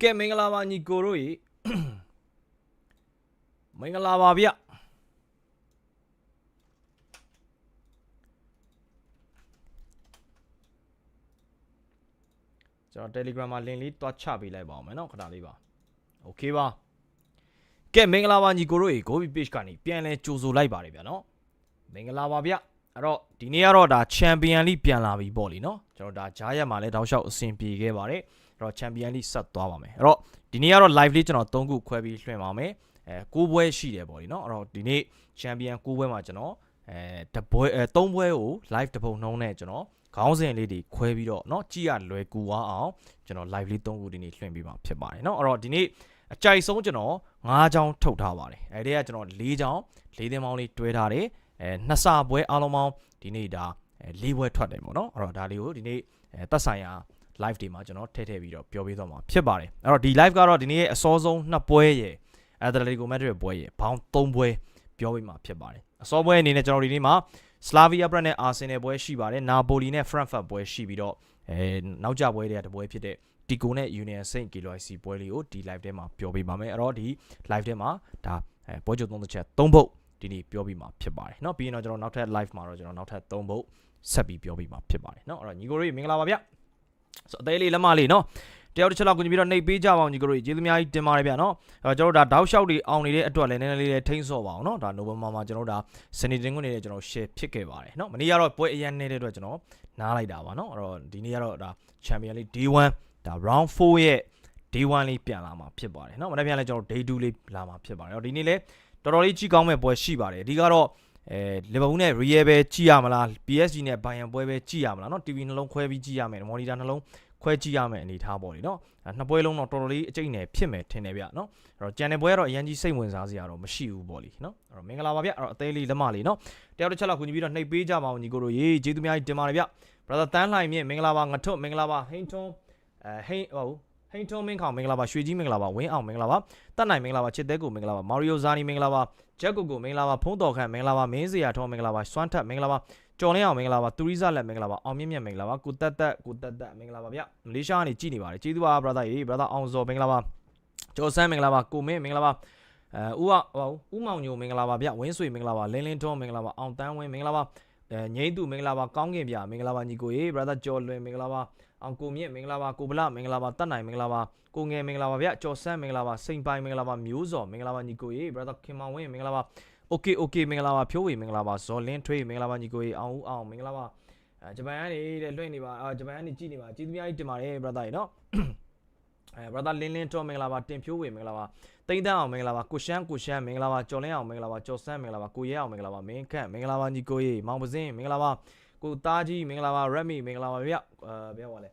ကဲမင်္ဂလာပါညီကိုတို့ရေမင်္ဂလာပါဗျကျွန်တော် Telegram မှာ link လေးတွားချပေးလိုက်ပါအောင်မယ်เนาะခဏလေးပါ Okay ပါကဲမင်္ဂလာပါညီကိုတို့ရေ Gobi page ကနေပြန်လဲကြိုဆိုလိုက်ပါတယ်ဗျာเนาะမင်္ဂလာပါဗျအဲ့တော့ဒီနေ့ကတော့ဒါ Champion League ပြန်လာပြီပေါ့လीเนาะကျွန်တော်ဒါဂျားရက်မှာလဲတောက်လျှောက်အဆင်ပြေခဲ့ပါတယ် အဲ့တော့ Champion League ဆက်သွားပါမယ်အဲ့တော့ဒီနေ့ကတော့ live လေးကျွန်တော်၃ခုခွဲပြီးလွှင့်ပါမယ်အဲ၉ပွဲရှိတယ်ပေါ့လीเนาะအဲ့တော့ဒီနေ့ Champion ၉ပွဲမှာကျွန်တော်အဲတပွဲအဲ၃ပွဲကို live တစ်ပုံနှုံးနဲ့ကျွန်တော်ခေါင်းစဉ်လေးတွေခွဲပြီးတော့เนาะကြည့်ရလွယ်ကူအောင်ကျွန်တော် live လေး၃ခုဒီနေ့လွှင့်ပြီးမှာဖြစ်ပါတယ်เนาะအဲ့တော့ဒီနေ့အကြိုက်ဆုံးကျွန်တော်၅ချောင်းထုတ်ထားပါတယ်အဲဒီကကျွန်တော်၄ချောင်း၄သင်းပေါင်းလေးတွဲထားတယ်အဲနှစ်စာပွဲအားလုံးပေါင်းဒီနေ့ဒါအဲ၄ပွဲထွက်တယ်ပေါ့နော်အဲ့တော့ဒါလေးကိုဒီနေ့အဲသက်ဆိုင်ရာ live တွေမှာကျွန်တော်ထည့်ထည့်ပြီးတော့ပြောပေးသွားမှာဖြစ်ပါတယ်အဲ့တော့ဒီ live ကတော့ဒီနေ့ရဲ့အစောဆုံးနှစ်ပွဲရဲ့ Atletico Madrid ပွဲရဲ့ဘောင်း၃ပွဲပြောပေးမှာဖြစ်ပါတယ်အစောပွဲအနေနဲ့ကျွန်တော်ဒီနေ့မှာ Slavia Prague နဲ့ Arsenal ပွဲရှိပါတယ် Napoli နဲ့ Frankfurt ပွဲရှိပြီးတော့အဲနောက်ကျပွဲတွေကတပွဲဖြစ်တဲ့ Tico နဲ့ Union Saint Gilloise ပွဲလေးကိုဒီ live ထဲမှာပြောပေးပါမယ်အဲ့တော့ဒီ live ထဲမှာဒါအဲပွဲချုပ်သုံးတစ်ချက်၃ပုတ်ဒီနေ့ပြောပြီးမှာဖြစ်ပါတယ်เนาะပြီးရင်တော့ကျွန်တော်နောက်ထပ် live မှာတော့ကျွန်တော်နောက်ထပ်၃ပုတ်ဆက်ပြီးပြောပြီးမှာဖြစ်ပါတယ်เนาะအဲ့တော့ညီကိုတို့မင်္ဂလာပါဗျ ဆိုအသေးလေးလက်မလေးနော်တယောက်တစ်ချက်လောက်ကူညီပြီးတော့နှိပ်ပေးကြပါအောင်ညီကိုတို့ကျေးဇူးများကြီးတင်ပါတယ်ဗျာနော်အဲကျွန်တော်တို့ဒါတောက်လျှောက်တွေအောင်နေတဲ့အတွက်လည်းနည်းနည်းလေးလေးထိန်းစော့ပါအောင်နော်ဒါနိုဘယ်မှာမှာကျွန်တော်တို့ဒါစနေတင်ခွင့်နေတဲ့ကျွန်တော် share ဖြစ်ခဲ့ပါတယ်နော်မနေ့ကတော့ပွဲအရန်နေတဲ့အတွက်ကျွန်တော်နားလိုက်တာပါနော်အဲ့တော့ဒီနေ့ကတော့ဒါ Champion League D1 ဒါ Round 4ရဲ့ D1 လေးပြန်လာမှာဖြစ်ပါတယ်နော်မနေ့ပြန်လည်းကျွန်တော် Day 2လေးလာမှာဖြစ်ပါတယ်အဲ့တော့ဒီနေ့လည်းတော်တော်လေးကြီးကောင်းမဲ့ပွဲရှိပါတယ်အဓိကတော့ အဲလီဗာပူးနဲ့ Real ပဲကြည့်ရမလား PSG နဲ့ Bayern ပွဲပဲကြည့်ရမလားเนาะ TV နှလုံးခွဲပြီးကြည့်ရမယ် monitor နှလုံးခွဲကြည့်ရမယ်အနေထားပေါ့လေเนาะနှစ်ပွဲလုံးတော့တော်တော်လေးအကျိတ်နယ်ဖြစ်မယ်ထင်တယ်ဗျเนาะအဲ့တော့ကြံတဲ့ပွဲကတော့အရင်ကြီးစိတ်ဝင်စားစရာတော့မရှိဘူးပေါ့လေเนาะအဲ့တော့မင်္ဂလာပါဗျအဲ့တော့အသေးလေးလက်မလေးเนาะတယောက်တစ်ချက်လောက်ကူညီပြီးတော့နှိပ်ပေးကြပါအောင်ညီကိုတို့ရေးကျေးဇူးများကြီးတင်ပါတယ်ဗျ brother တန်းလှိုင်မြင့်မင်္ဂလာပါငထွတ်မင်္ဂလာပါဟိန်းထွန်းအဲဟိန်းဟိုဟိန်းထွန်းမင်းခေါင်မင်္ဂလာပါရွှေကြီးမင်္ဂလာပါဝင်းအောင်မင်္ဂလာပါတက်နိုင်မင်္ဂလာပါချစ်တဲ့ကိုမင်္ဂလာပါမာရီယိုဇာနီမင်္ဂလာပါ ဂျက်ကိုကိုမင်္ဂလာပါဖုံးတော်ခန့်မင်္ဂလာပါမင်းစရာထောမင်္ဂလာပါစွမ်းထက်မင်္ဂလာပါကျော်လင်းအောင်မင်္ဂလာပါတူရီဇာလက်မင်္ဂလာပါအောင်မြင့်မြတ်မင်္ဂလာပါကိုတက်တက်ကိုတက်တက်မင်္ဂလာပါဗျမလေးရှားကနေကြည်နေပါတယ်ကျေးဇူးပါ brother ရေ brother အောင်စောမင်္ဂလာပါကျော်ဆန်းမင်္ဂလာပါကိုမင်းမင်္ဂလာပါအဲဦးကဟိုဦးမောင်ညိုမင်္ဂလာပါဗျဝင်းဆွေမင်္ဂလာပါလင်းလင်းထွန်းမင်္ဂလာပါအောင်တန်းဝင်းမင်္ဂလာပါအဲငိမ့်သူမင်္ဂလာပါကောင်းကင်ပြမင်္ဂလာပါညီကိုရေ brother ကျော်လွင်မင်္ဂလာပါ အောင်ကိုမြင့်မင်္ဂလာပါကိုဗလမင်္ဂလာပါတက်နိုင်မင်္ဂလာပါကိုငယ်မင်္ဂလာပါဗျကျော်ဆန်းမင်္ဂလာပါစိန်ပိုင်မင်္ဂလာပါမျိုးစော်မင်္ဂလာပါညီကိုရေ brother ခင်မောင်ဝင်းမင်္ဂလာပါ okay okay မင်္ဂလာပါဖြိုးဝေမင်္ဂလာပါဇော်လင်းထွေးမင်္ဂလာပါညီကိုရေအောင်ဦးအောင်မင်္ဂလာပါအဲဂျပန်ကနေတဲ့လွှင့်နေပါအာဂျပန်ကနေကြည့်နေပါကျေးဇူးများကြီးတင်ပါတယ် brother ရေနော်အဲ brother လင်းလင်းထွန်းမင်္ဂလာပါတင်ဖြိုးဝေမင်္ဂလာပါတိမ့်တန်းအောင်မင်္ဂလာပါကိုရှမ်းကိုရှမ်းမင်္ဂလာပါကျော်လင်းအောင်မင်္ဂလာပါကျော်ဆန်းမင်္ဂလာပါကိုရဲအောင်မင်္ဂလာပါမင်းခန့်မင်္ဂလာပါညီကိုရေမောင်ပစင်းမင်္ဂလာပါ ကိုသားကြီးမင်္ဂလာပါရက်မီမင်္ဂလာပါဗျအဲဘယ်ဟောလဲ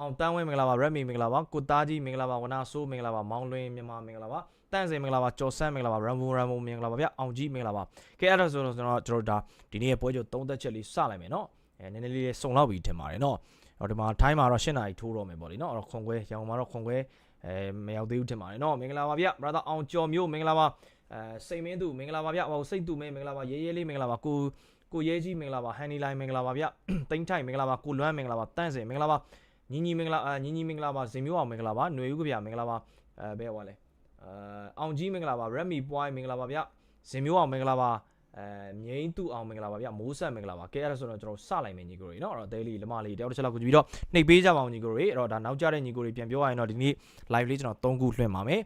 အောင်တန်းဝင်းမင်္ဂလာပါရက်မီမင်္ဂလာပါကိုသားကြီးမင်္ဂလာပါဝနာဆိုးမင်္ဂလာပါမောင်လွင်မြန်မာမင်္ဂလာပါတန့်စင်မင်္ဂလာပါကျော်ဆန်းမင်္ဂလာပါရမ်ဘူရမ်ဘူမင်္ဂလာပါဗျအောင်ကြီးမင်္ဂလာပါကဲအဲ့ဒါဆိုတော့ကျွန်တော်ကျွန်တော်ဒါဒီနေ့ရဲ့ပွဲချုပ်သုံးသက်ချက်လေးစလိုက်မယ်နော်အဲနည်းနည်းလေးစုံလောက်ပြီထင်ပါတယ်နော်အဲ့တော့ဒီမှာထိုင်းမှာတော့၈နာရီထိုးတော့မယ်ပေါ့လေနော်အဲ့တော့ခွန်ခွဲရောင်မှာတော့ခွန်ခွဲအဲမရောက်သေးဘူးထင်ပါတယ်နော်မင်္ဂလာပါဗျ brother အောင်ကျော်မျိုးမင်္ဂလာပါအဲစိတ်မင်းသူမင်္ဂလာပါဗျဟိုစိတ်သူမင်းမင်္ဂလာပါရေးရေးလေးမင်္ဂလာပါကို ကိုရဲကြီးမင်္ဂလာပါဟန်နီလိုင်းမင်္ဂလာပါဗျတိန်းထိုင်မင်္ဂလာပါကိုလွမ်းမင်္ဂလာပါတန့်စင်မင်္ဂလာပါညီညီမင်္ဂလာအာညီညီမင်္ဂလာပါဇင်မျိုးအောင်မင်္ဂလာပါຫນွေဦးကဗျမင်္ဂလာပါအဲဘယ်ဟောလဲအာအောင်ကြီးမင်္ဂလာပါ Redmi ပွိုင်းမင်္ဂလာပါဗျဇင်မျိုးအောင်မင်္ဂလာပါအဲငိမ့်တူအောင်မင်္ဂလာပါဗျမိုးဆက်မင်္ဂလာပါကဲအဲ့ဒါဆိုတော့ကျွန်တော်စလိုက်မယ်ညီကိုတွေเนาะအဲ့တော့ daily လမလေးတယောက်တစ်ချက်လောက်ကိုကြည့်ပြီးတော့နှိပ်ပေးကြပါအောင်ညီကိုတွေအဲ့တော့ဒါနောက်ကြတဲ့ညီကိုတွေပြန်ပြောရရင်တော့ဒီနေ့ live လေးကျွန်တော်၃ခုလွှင့်ပါမယ်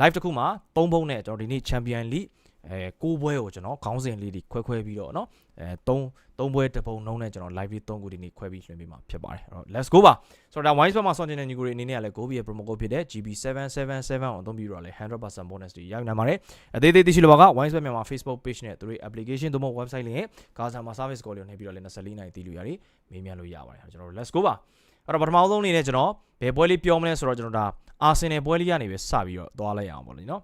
live တစ်ခုမှာ၃ဘုံနဲ့ကျွန်တော်ဒီနေ့ Champion League အဲ၉ပွဲကိုကျွန်တော်ခေါင်းစဉ်လေးတွေခွဲခွဲပြီးတော့เนาะအဲ၃၃ပွဲတစ်ပုံနှုံးနဲ့ကျွန်တော် live လေး၃ခုဒီနေ့ခွဲပြီးလွှင့်ပေးမှာဖြစ်ပါတယ်အဲ့တော့ let's go ပါဆိုတော့ဒါ wise မှာဆောင်းနေတဲ့ညီကိုတွေအနေနဲ့ကလည်း Gobi ရဲ့ promo code ဖြစ်တဲ့ GB777 ကိုအသုံးပြီးတော့လည်း100% bonus တွေရယူနိုင်ပါတယ်အသေးသေးသိရှိလိုပါက wise မြန်မာ Facebook page နဲ့သူတို့ application သို့မဟုတ် website လေးနဲ့ customer service call လေးနဲ့ပြီးတော့လည်း24နိုင်သိလို့ရတယ်မေးမြန်းလို့ရပါတယ်ကျွန်တော်တို့ let's go ပါအဲ့တော့ပထမဆုံးအနေနဲ့ကျွန်တော်ဘယ်ပွဲလေးပြောမလဲဆိုတော့ကျွန်တော်ဒါအာဆင်နယ်ပွဲလေးကနေပဲစပြီးတော့သွားလိုက်အောင်ပေါ့လေနော်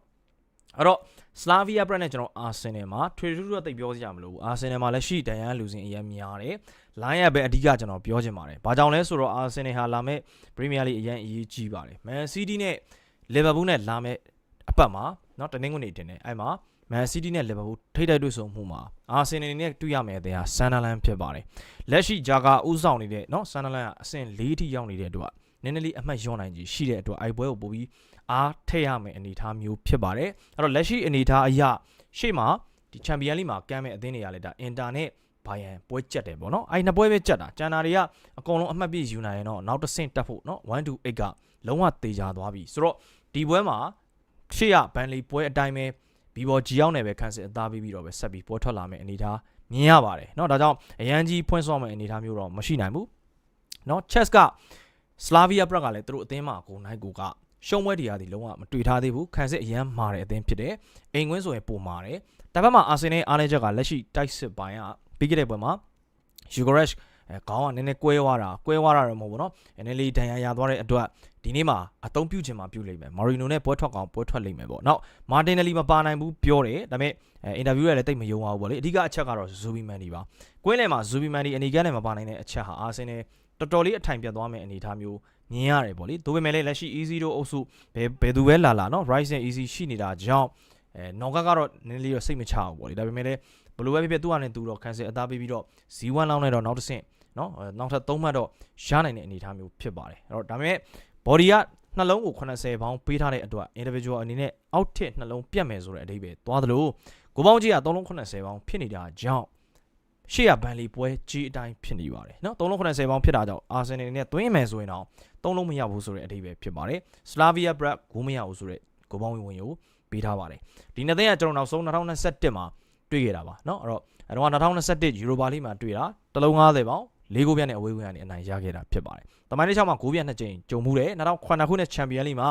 အဲ့တော့ Slavia Prague နဲ့ကျွန်တော် Arsenal မှာထွေထူးထူးတော့တိတ်ပြောစရာမလိုဘူး Arsenal မှာလက်ရှိဒန်ရန်လူစင်အရင်များတယ် line ရပဲအဓိကကျွန်တော်ပြောချင်ပါတယ်ဘာကြောင့်လဲဆိုတော့ Arsenal ဟာလာမဲ့ Premier League အရင်အရေးကြီးပါတယ် Man City နဲ့ Liverpool နဲ့လာမဲ့အပတ်မှာเนาะတနင်္ဂနွေနေ့တင်တယ်အဲ့မှာ Man City နဲ့ Liverpool ထိပ်တိုက်တွေ့ဆုံမှုမှာ Arsenal နဲ့တွေ့ရမယ့်အသင်းဟာ Sunderland ဖြစ်ပါတယ်လက်ရှိဂျာကာဥဆောင်နေတဲ့เนาะ Sunderland ကအဆင့်၄ထိရောက်နေတဲ့အတွက် နည်းနည်းလေးအမှတ်လျော့နိုင်ကြီးရှိတဲ့အတွက်အိုက်ပွဲကိုပို့ပြီး အားထည့်ရမယ်အနေအထားမျိုးဖြစ်ပါတယ်အဲ့တော့လက်ရှိအနေအထားအရရှေ့မှာဒီချန်ပီယံလိမှာကမ်းမဲ့အသင်းတွေကလည်းဒါအင်တာနက်ဘိုင်ယန်ပွဲကြက်တယ်ပေါ့နော်အဲ့နှစ်ပွဲပဲကြက်တာကျန်တာတွေကအကုန်လုံးအမှတ်ပြည့်ယူနိုင်ရင်တော့နောက်တစ်ဆင့်တက်ဖို့နော်1 to 8ကလုံးဝတေချာသွားပြီဆိုတော့ဒီပွဲမှာရှေ့ရဘန်လီပွဲအတိုင်းပဲဘီဘော်ဂျီရောက်နေပဲခန်းစစ်အသားပေးပြီးတော့ပဲဆက်ပြီးပွဲထွက်လာမယ်အနေအထားမြင်ရပါတယ်เนาะဒါကြောင့်အရန်ကြီးဖွင့်ဆော့မယ်အနေအထားမျိုးတော့မရှိနိုင်ဘူးเนาะ chess က Slavia Prague ကလည်းသူတို့အသင်းမှာကိုနိုင်ကိုက ရှုံးပွဲတရားဒီလုံးဝမတွေ့ထားသေးဘူးခံစစ်အရန်မာတဲ့အသင်းဖြစ်တယ်အိမ်ကွင်းဆိုရင်ပုံမာတယ်တစ်ဖက်မှာအာဆင်နယ်အားလည်းချက်ကလက်ရှိတိုက်စစ်ပိုင်းကပြီးခဲ့တဲ့ပွဲမှာ Yugoresh အဲခေါင်းကနည်းနည်းကွဲသွားတာကွဲသွားတာတော့မဟုတ်ဘူးเนาะနည်းနည်းလေးဒဏ်ရာရသွားတဲ့အတွက်ဒီနေ့မှာအသုံးပြုခြင်းမှာပြုလိမ့်မယ်မာရီနိုနဲ့ပွဲထွက်ကောင်ပွဲထွက်လိမ့်မယ်ပေါ့နောက်မာတင်နယ်လီမပါနိုင်ဘူးပြောတယ်ဒါပေမဲ့အဲအင်တာဗျူးရလည်းတိတ်မယုံပါဘူးပေါ့လေအဓိကအချက်ကတော့ဇူဘီမန်ဒီပါကွင်းလယ်မှာဇူဘီမန်ဒီအနေကလည်းမပါနိုင်တဲ့အချက်ဟာအာဆင်နယ်တော်တော်လေးအထိုင်ပြတ်သွားမယ်အနေအထားမျိုး မြင်ရတယ်ပေါ့လေဒါပေမဲ့လည်းလက်ရှိ easy တို့အုပ်စုဘယ်ဘယ်သူပဲလာလာနော် rise နဲ့ easy ရှိနေတာကြောင့်အဲနောက်ကကတော့နည်းနည်းလေးတော့စိတ်မချဘူးပေါ့လေဒါပေမဲ့လည်းဘလို့ပဲဖြစ်ဖြစ်သူ့အနေနဲ့သူတော့ cancel အသားပေးပြီးတော့ Z1 လောက်နဲ့တော့နောက်တစ်ဆင့်နော်နောက်ထပ်3မှတ်တော့ရနိုင်တဲ့အနေအထားမျိုးဖြစ်ပါတယ်အဲ့တော့ဒါပေမဲ့ body ကနှလုံးကို80ပေါင်းပေးထားတဲ့အတွက် individual အနေနဲ့အောက်ထစ်နှလုံးပြတ်မယ်ဆိုတဲ့အဓိပ္ပာယ်သွားသလိုကိုပေါင်းကြီးက3လုံး80ပေါင်းဖြစ်နေတာကြောင့်ရှေ့ရဘန်လီပွဲကြီးအတိုင်းဖြစ်နေပါတယ်နော်3လုံး80ပေါင်းဖြစ်တာကြောင့်အာဆင်နယ်နဲ့တွင်းမယ်ဆိုရင်တော့ 3လုံးမရဘူးဆိုတဲ့အဓိပ္ပာယ်ဖြစ်ပါတယ် Slavia Prague ဂိုးမရဘူးဆိုတဲ့ကိုပေါင်းဝင်ကိုပေးထားပါတယ်ဒီနှစ်သိန်းကကျွန်တော်နောက်ဆုံး2021မှာတွေ့ခဲ့တာပါเนาะအဲ့တော့အဲ့တော့2021 Europa League မှာတွေ့တာတလုံး90ပေါင်းလေးကိုပြတ်နဲ့အဝေးဝင်ကနေအနိုင်ရခဲ့တာဖြစ်ပါတယ်။တမိုင်းလေးချောင်းမှာ9ပြတ်နှစ်ကြိမ်ကြုံမှုတယ်။2009ခုနှစ်ချန်ပီယံလိမှာ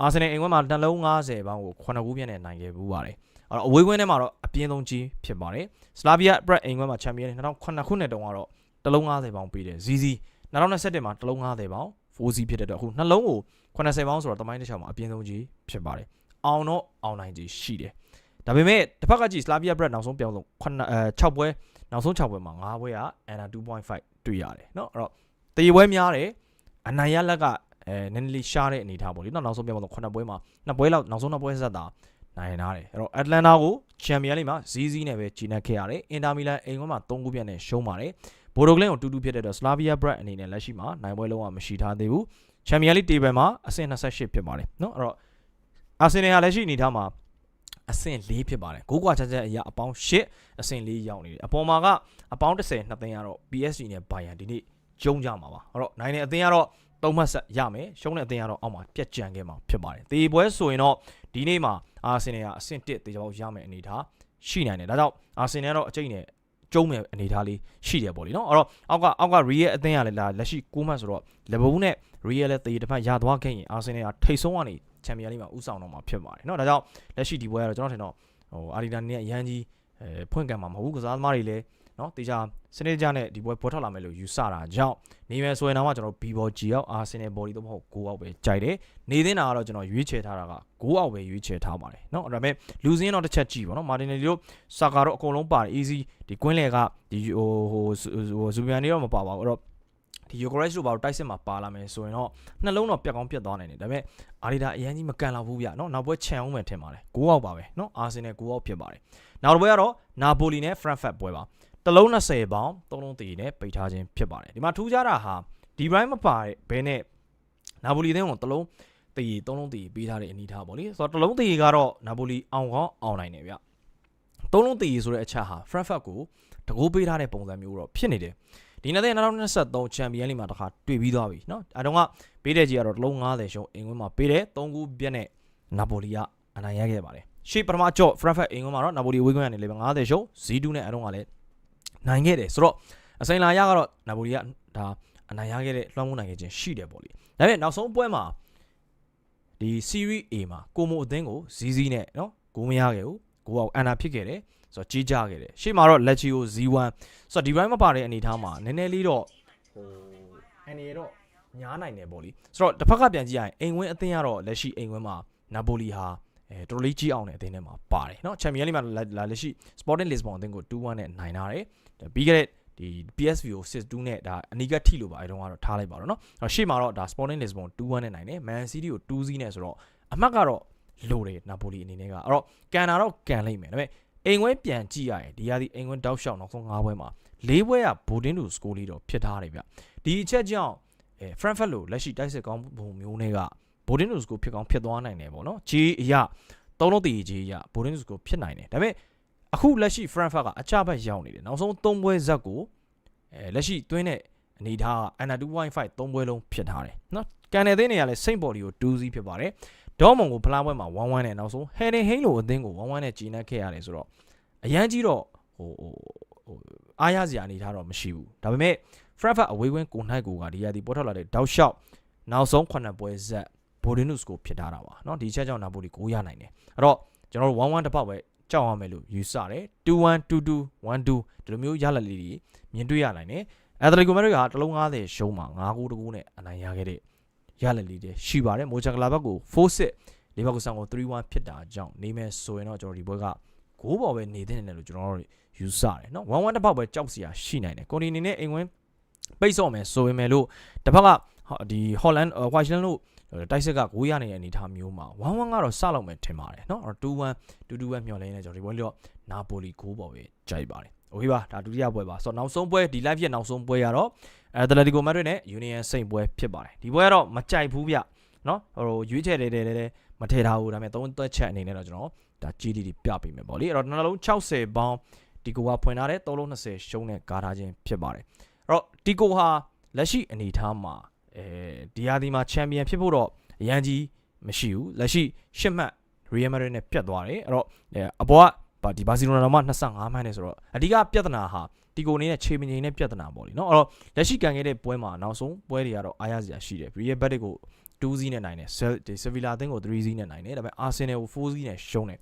အာဆင်နယ်အိမ်ဝက်မှာနှလုံး90ပေါင်းကို9ခုပြတ်နဲ့နိုင်ခဲ့ဘူးပါတယ်။အဲ့တော့အဝေးဝင်ထဲမှာတော့အပြင်းဆုံးကြီးဖြစ်ပါတယ်။ Slavia Prague အိမ်ဝက်မှာချန်ပီယံလိ2009ခုနှစ်တုန်းကတော့တလုံး90ပေါင်းပေးတယ်။ ZZ 2021မှာတလုံး90ပေါင်း 4Z ဖြစ်တဲ့အတွက်အခုနှလုံးကို80ပေါင်းဆိုတော့တမိုင်းတစ်ချောင်းမှာအပြင်းဆုံးကြီးဖြစ်ပါတယ်။အောင်တော့အောင်နိုင်ကြီးရှိတယ်။ဒါပေမဲ့တစ်ဖက်ကကြည့် Slavia Prague နောက်ဆုံးပြောင်းဆုံး9အဲ6ပွဲနောက်ဆုံး6ပွဲမှာ9ပွဲက Anna 2.5တွေ့ရတယ်เนาะအဲ့တော့တရေပွဲများတယ်အနိုင်ရလက်ကအဲနည်းနည်းလေးရှားတဲ့အနေထားပေါ့လေเนาะနောက်ဆုံးပြောင်းဆုံး9ပွဲမှာ2ပွဲလောက်နောက်ဆုံး2ပွဲဆက်တာနိုင်ထားတယ်အဲ့တော့ Atlanta ကိုချန်ပီယံလိမှာဇီးဇီးနဲ့ပဲကြီးနှက်ခဲ့ရတယ်အင်တာမီလန်အိမ်ကွင်းမှာ3ခုပြတ်နဲ့ရှုံးပါတယ် မိုဒိုဂလန်ကိုတူတူဖြစ်တဲ့အတွက် Slavia Brad အနေနဲ့လက်ရှိမှာနိုင်ပွဲလုံးဝမရှိထားသေးဘူးချန်ပီယံလိတေဘယ်မှာအဆင့်28ဖြစ်ပါတယ်နော်အဲ့တော့အာဆင်နယ်ကလက်ရှိအနေထားမှာအဆင့်၄ဖြစ်ပါတယ်ကိုးကွာချာချာအရာအပေါင်း၈အဆင့်၄ရောက်နေတယ်အပေါ်မှာကအပေါင်း30နှစ်သိန်းကတော့ PSG နဲ့ Bayern ဒီနေ့ကျုံကြမှာပါအဲ့တော့နိုင်တဲ့အသင်းကတော့သုံးမှတ်ဆက်ရမယ်ရှုံးတဲ့အသင်းကတော့အောက်မှာပြက်ကြံခဲ့မှာဖြစ်ပါတယ်တေပွဲဆိုရင်တော့ဒီနေ့မှာအာဆင်နယ်ကအဆင့်1တေချာပေါက်ရမယ်အနေထားရှိနိုင်တယ်ဒါကြောင့်အာဆင်နယ်ကတော့အကျိတ်နဲ့ ကျုံးမယ်အနေထားလေးရှိတယ်ပေါ့လေနော်အဲ့တော့အောက်ကအောက်က real အသင်းကလည်းလက်ရှိ6မှတ်ဆိုတော့ liverpool နဲ့ real လည်းတေးတစ်ဖက်ရသွားခဲ့ရင် arsenal ကထိတ်ဆုံးကနေချန်ပီယံလိမှာဥဆောင်တော့မှာဖြစ်ပါတယ်နော်ဒါကြောင့်လက်ရှိဒီပွဲကတော့ကျွန်တော်ထင်တော့ဟိုအာဒီဒါနဲ့အရန်ကြီးအဲဖွင့်ကန်မှာမဟုတ်ဘူးကစားသမားတွေလည်း เนาะတေချာစနစ်ကြနဲ့ဒီပွဲပေါ်ထွက်လာမယ်လို့ယူဆတာကြောင့်နေမယ်ဆိုရင်တော့ကျွန်တော် B ဘော G ရောက်အာဆင်နယ်ဘော်ဒီတော့မဟုတ်9အောက်ပဲကြိုက်တယ်နေသင်းတာကတော့ကျွန်တော်ရွေးချယ်ထားတာက9အောက်ပဲရွေးချယ်ထားပါတယ်เนาะဒါပေမဲ့လူစင်းတော့တစ်ချက်ကြည့်ပါเนาะမာတင်နယ်လီတို့စာကာတော့အကုန်လုံးပါတယ် easy ဒီကွင်းလေကဒီဟိုဟိုဟိုဇူဘီယန်နေတော့မပါပါဘူးအဲ့တော့ဒီ Yokeres တို့ဘာလို့တိုက်စစ်မှာပါလာမယ်ဆိုရင်တော့နှလုံးတော့ပြက်ကောင်းပြက်သွားနိုင်တယ်ဒါပေမဲ့အာရီဒါအရင်ကြီးမကန်လောက်ဘူးဗျเนาะနောက်ပွဲချန်အောင်မယ်ထင်ပါတယ်9အောက်ပါပဲเนาะအာဆင်နယ်9အောက်ဖြစ်ပါတယ်နောက်တစ်ပွဲကတော့နာပိုလီနဲ့ Frankfurt ပွဲပါ တလုံး20ပေါင်3လုံးတည်နဲ့ပိတ်ထားခြင်းဖြစ်ပါတယ်ဒီမှာထူးခြားတာဟာဒီ Brian မပါတဲ့ဘဲနဲ့နာပိုလီအသင်းကိုတလုံးတည်3လုံးတည်ပေးထားတဲ့အနေထားပေါ့လေဆိုတော့တလုံးတည်ကတော့နာပိုလီအောင်ကောင်းအောင်နိုင်တယ်ဗျ3လုံးတည်ဆိုတဲ့အချက်ဟာ Frankfurt ကိုတကိုးပေးထားတဲ့ပုံစံမျိုးတော့ဖြစ်နေတယ်ဒီနေ့2023ချန်ပီယံလိမှာတခါတွေ့ပြီးသွားပြီเนาะအဲတုန်းကပေးတဲ့ကြီးကတော့တလုံး90ရှုံးအင်ကွင်းမှာပေးတယ်3ခုပြက်နဲ့နာပိုလီကအနိုင်ရခဲ့ပါတယ်ရှေ့ပထမကြော့ Frankfurt အင်ကွင်းမှာတော့နာပိုလီဝေးကွင်းကနေလေ90ရှုံး Z2 နဲ့အဲတုန်းကလည်း နိုင်ခဲ့တယ်ဆိုတော့အစိန်လာရကတော့နာပိုလီကဒါအနိုင်ရခဲ့တဲ့လွှမ်းမိုးနိုင်ခဲ့ခြင်းရှိတယ်ပေါ့လေဒါပေမဲ့နောက်ဆုံးပွဲမှာဒီ Serie A မှာကိုမိုအသင်းကိုဇီးဇီးနဲ့နော်ဂိုးမရခဲ့ဘူးဂိုးအောင်အန်နာဖြစ်ခဲ့တယ်ဆိုတော့ကြီးကြခဲ့တယ်ရှေ့မှာတော့ Lazio 0-1ဆိုတော့ဒီဘိုင်းမပါတဲ့အနေအထားမှာနည်းနည်းလေးတော့ဟိုအနေရတော့ညားနိုင်တယ်ပေါ့လေဆိုတော့တစ်ဖက်ကပြန်ကြည့်ရရင်အိမ်ဝင်းအသင်းကတော့လက်ရှိအိမ်ဝင်းမှာနာပိုလီဟာ အဲတော်တော်လေးကြီးအောင်တဲ့အသင်းထဲမှာပါတယ်เนาะချန်ပီယံလိမှာလာလက်ရှိ Sporting Lisbon အသင်းကို2-1နဲ့နိုင်ထားတယ်ပြီးခဲ့တဲ့ဒီ PSV ကို6-2နဲ့ဒါအနီးကထိလို့ပါအဲတုန်းကတော့ထားလိုက်ပါတော့เนาะရှေ့မှာတော့ဒါ Sporting Lisbon 2-1နဲ့နိုင်တယ် Man City ကို2-0နဲ့ဆိုတော့အမှတ်ကတော့လိုတယ်နာပိုလီအနေနဲ့ကအဲ့တော့ကန်တာတော့ကန်လိုက်မယ်ဒါပေမဲ့အိမ်ဝဲပြန်ကြည့်ရရင်ဒီဟာဒီအိမ်ဝဲတောက်လျှောက်နောက်ဆုံး၅ပွဲမှာ၄ပွဲကဘူဒင်းတူစကိုလီတော့ဖြစ်ထားတယ်ဗျဒီအချက်ကြောင့် အဲ Frankfurt လို့လက်ရှိတိုက်စစ်ကောင်းပုံမျိုးတွေက Bodinus ကိုဖြစ်ကောင်းဖြစ်သွားနိုင်တယ်ပေါ့နော်ဂျီအရာသုံးလုံးတည်ကြီးအရာ Bodinus ကိုဖြစ်နိုင်တယ်ဒါပေမဲ့အခုလက်ရှိ Frankfurt ကအချဘက်ရောက်နေတယ်နောက်ဆုံး၃ပွဲဇက်ကိုအဲလက်ရှိသွင်းတဲ့အနေထားက Under 2.5သုံးပွဲလုံးဖြစ်ထားတယ်နော်ကန်နယ်သိန်းတွေကလည်း Saint Body ကို2စီးဖြစ်ပါတယ်ဒေါမွန်ကိုဖလားပွဲမှာ1-1နဲ့နောက်ဆုံး Henry Hein လိုအသင်းကို1-1နဲ့ကြီးနှက်ခဲ့ရတယ်ဆိုတော့အရန်ကြီးတော့ဟိုဟိုဟိုအားရစရာအနေထားတော့မရှိဘူးဒါပေမဲ့ Frankfurt အဝေးဝင်းကိုနိုင်ကိုကဒီရဒီပေါ်ထွက်လာတဲ့တောက်လျှောက်နောက်ဆုံး9ပွဲဇက် Bodinus ကိုဖြစ်ထားတာပါเนาะဒီချက်ကြောင့်နာပိုလီကိုရနိုင်တယ်အဲ့တော့ကျွန်တော်တို့1-1တစ်ပေါက်ပဲကြောက်ရမယ်လို့ယူဆတယ်2-1 2-2 1-2ဒီလိုမျိုးရလက်လေးတွေမြင်တွေ့ရနိုင်တယ်အက်တလီကိုမက်ဒရစ်ကတလုံး90ရှုံးမှာ9-9တကူနဲ့အနိုင်ရခဲ့တဲ့ရလက်လေးတွေရှိပါတယ်မိုချာကလာဘက်ကို4-6လီဗာပူးဆန်ကို3-1ဖြစ်တာကြောင့်နေမယ်ဆိုရင်တော့ကျွန်တော်ဒီဘွဲကဂိုးပေါ်ပဲနေတဲ့နေတယ်လို့ကျွန်တော်တို့ယူဆတယ်เนาะ1-1တစ်ပေါက်ပဲကြောက်စရာရှိနိုင်တယ်ကိုနီနေနဲ့အိမ်ဝင်ပိတ်ဆော့မယ်ဆိုပေမဲ့လို့တစ်ဖက်ကဒီဟော်လန်ဝိုင်ရှလန်လို့ တိုက်စစ်ကဂိုးရနေတဲ့အနေအထားမျိုးမှာ1-1ကတော့စလောက်မယ်ထင်ပါတယ်เนาะ2-1 2-2ပဲမျှော်လင့်နေကျွန်တော်ဒီပွဲလေးတော့နာပိုလီဂိုးပေါ်ပဲကြိုက်ပါတယ်โอเคပါဒါဒုတိယပွဲပါဆိုတော့နောက်ဆုံးပွဲဒီ live ရဲ့နောက်ဆုံးပွဲကတော့အဲတလက်တီကိုမက်ဒရစ်နဲ့ Union Saint ပွဲဖြစ်ပါတယ်ဒီပွဲကတော့မကြိုက်ဘူးဗျเนาะဟိုရွေးချယ်တယ်တယ်တယ်မထည့်ထားဘူးဒါပေမဲ့သုံးသက်ချက်အနေနဲ့တော့ကျွန်တော်ဒါ GD တွေပြပေးမယ်ပေါ့လေအဲ့တော့နှလုံး60ပေါင်းဒီကိုကဖွင့်ထားတဲ့3လုံး20ရှုံးတဲ့ကားထားခြင်းဖြစ်ပါတယ်အဲ့တော့ဒီကိုဟာလက်ရှိအနေအထားမှာ အဲဒီဟာဒီမှာချန်ပီယံဖြစ်ဖို့တော့အရန်ကြီးမရှိဘူးလက်ရှိရှစ်မှတ် Real Madrid နဲ့ပြတ်သွားတယ်အဲ့တော့အပေါ်ကဒီဘာစီလိုနာတော့မှ25မှတ်နေဆိုတော့အဓိကပြဿနာဟာဒီကိုနေတဲ့ခြေမငိန်နဲ့ပြဿနာပေါ့လေနော်အဲ့တော့လက်ရှိကန်ခဲ့တဲ့ပွဲမှာနောက်ဆုံးပွဲတွေကတော့အားရစရာရှိတယ် Real Madrid ကို2စီးနဲ့နိုင်တယ်ဒီ Sevilla အသင်းကို3စီးနဲ့နိုင်တယ်ဒါပေမဲ့ Arsenal ကို4စီးနဲ့ရှုံးတယ်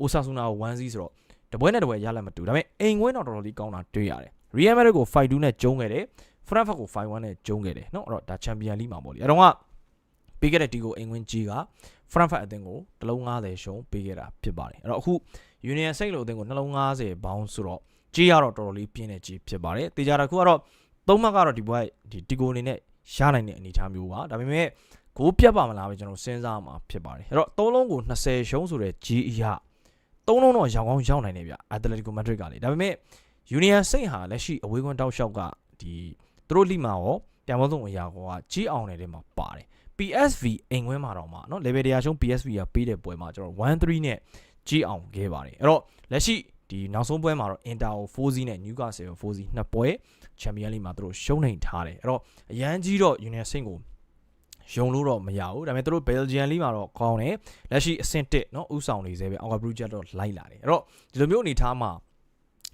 Osasuna ကို1စီးဆိုတော့တပွဲနဲ့တပွဲရလက်မတူဒါပေမဲ့အိမ်ဝင်းတော့တော်တော်လေးကောင်းတာတွေ့ရတယ် Real Madrid ကို5-2နဲ့ကျုံးခဲ့တယ် Frankfurt ကို5-1နဲ့ကျုံးခဲ့တယ်เนาะအဲ့တော့ဒါ Champion League မှာပေါ့လေအဲ့တော့ကပေးခဲ့တဲ့ဒီကိုအိမ်ဝင်းကြီးက Frankfurt အသင်းကိုတလုံး90ရှုံးပေးခဲ့တာဖြစ်ပါတယ်အဲ့တော့အခု Union Saint လို့အသင်းကိုနှလုံး90ဘောင်းဆိုတော့ကြီးရတော့တော်တော်လေးပြင်းတဲ့ကြီးဖြစ်ပါတယ်တေချာတစ်ခုကတော့သုံးမှတ်ကတော့ဒီဘွဲဒီဒီကိုအနေနဲ့ရနိုင်တဲ့အနေအထားမျိုးပါဒါပေမဲ့ဂိုးပြတ်ပါမလားပဲကျွန်တော်စဉ်းစားမှာဖြစ်ပါတယ်အဲ့တော့သုံးလုံးကို20ရှုံးဆိုတဲ့ G ရသုံးလုံးတော့ရောင်ကောင်းရောက်နိုင်တယ်ဗျ Atletico Madrid ကလေဒါပေမဲ့ Union Saint ဟာလက်ရှိအဝေးကွန်းတောက်လျှောက်ကဒီ သူတို့လိမှာရောပြန်ပေါ်ဆုံးအရာကောကကြီးအောင်တဲ့ထဲမှာပါတယ် PSV အိမ်ခွင်းမှာတော့မှာเนาะ level တရားရှုံး PSV ကပေးတဲ့ပွဲမှာကျွန်တော်1-3နဲ့ကြီးအောင်ခဲ့ပါတယ်အဲ့တော့လက်ရှိဒီနောက်ဆုံးပွဲမှာတော့ Inter ကို4-0နဲ့ Newcastle ကို4-0နှစ်ပွဲ Champions League မှာသူတို့ရှုံးနိုင်ထားတယ်အဲ့တော့အရန်ကြီးတော့ Union Saint ကိုယုံလို့တော့မရဘူးဒါပေမဲ့သူတို့ Belgian League မှာတော့ကောင်းတယ်လက်ရှိအဆင့်1เนาะဥဆောင်နေသေးပဲ Alba Brugge တော့လိုက်လာတယ်အဲ့တော့ဒီလိုမျိုးအနေထားမှာ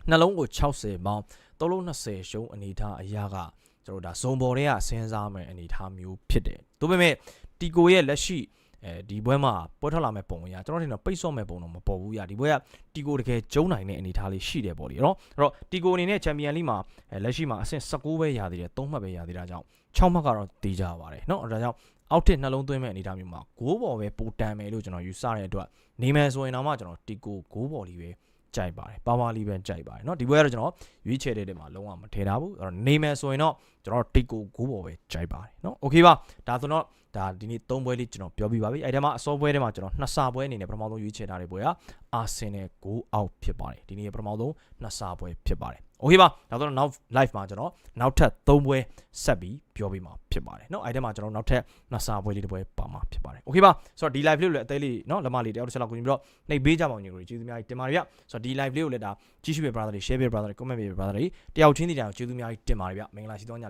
နှလုံးကို60ပေါင်း3လုံး20ရှုံးအနေထားအရာက ကျွန်တော်ဒါဇုံပေါ်တွေကစဉ်းစားမယ်အနေထားမျိုးဖြစ်တယ်ဒါပေမဲ့တီကိုရဲ့လက်ရှိအဲဒီဘွဲမှာပွဲထွက်လာမဲ့ပုံရကျွန်တော်ထင်တော့ပိတ်ဆော့မဲ့ပုံတော့မပေါ်ဘူးရဒီဘွဲကတီကိုတကယ်ကျုံနိုင်တဲ့အနေထားလေးရှိတယ်ပေါ့လေနော်အဲ့တော့တီကိုအနေနဲ့ချန်ပီယံလိမှာလက်ရှိမှာအဆင့်16ပဲရသေးတယ်3မှတ်ပဲရသေးတာကြောင့်6မှတ်ကတော့တေးကြပါတယ်နော်အဲ့ဒါကြောင့်အောက်ထစ်နှလုံးသွင်းမဲ့အနေအထားမျိုးမှာဂိုးပေါ်ပဲပိုတန်မယ်လို့ကျွန်တော်ယူဆတဲ့အတွက်နေမယ်ဆိုရင်တော့မှကျွန်တော်တီကိုဂိုးပေါ်လေးပဲ ကြိုက်ပါတယ်ပါဝါလေးပဲကြိုက်ပါတယ်เนาะဒီဘွဲကတော့ကျွန်တော်ရွေးချယ်တဲ့တဲ့မှာလုံးဝမထည့်ထားဘူးအဲ့တော့နေမယ်ဆိုရင်တော့ကျွန်တော်တိတ်ကိုဂိုးပေါ်ပဲကြိုက်ပါတယ်เนาะโอเคပါဒါဆိုတော့ဒါဒီနေ့၃ပွဲလေးကျွန်တော်ပြောပြပါပြီအဲ့ဒီမှာအစောပွဲထဲမှာကျွန်တော်နှစ်ဆပွဲအနေနဲ့ပထမဆုံးရွေးချယ်ထားတဲ့ပွဲကအာဆင်နယ်ဂိုးအောက်ဖြစ်ပါတယ်ဒီနေ့ပထမဆုံးနှစ်ဆပွဲဖြစ်ပါတယ် โอเคပါဒါဆိုတော့နောက် live မှာကျွန်တော်နောက်ထပ်၃ပွဲဆက်ပြီးပြောပြမှာဖြစ်ပါတယ်เนาะအဲ့ဒီမှာကျွန်တော်နောက်ထပ်နှစ်ဆပွဲလေးတစ်ပွဲပါမှာဖြစ်ပါတယ်โอเคပါဆိုတော့ဒီ live လေးကိုလည်းအသေးလေးเนาะလက်မလေးတယောက်တစ်ချက်လောက်ကိုပြီးတော့နှိပ်ပေးကြပါဦးညီကိုကျေးဇူးများကြီးတင်ပါတယ်ဗျဆိုတော့ဒီ live လေးကိုလည်းဒါကြည့်ရှုပေး brother တွေ share ပေး brother တွေ comment ပေး brother တွေတယောက်ချင်းစီတိုင်းကိုကျေးဇူးများကြီးတင်ပါတယ်ဗျမင်္ဂလာရှိသောည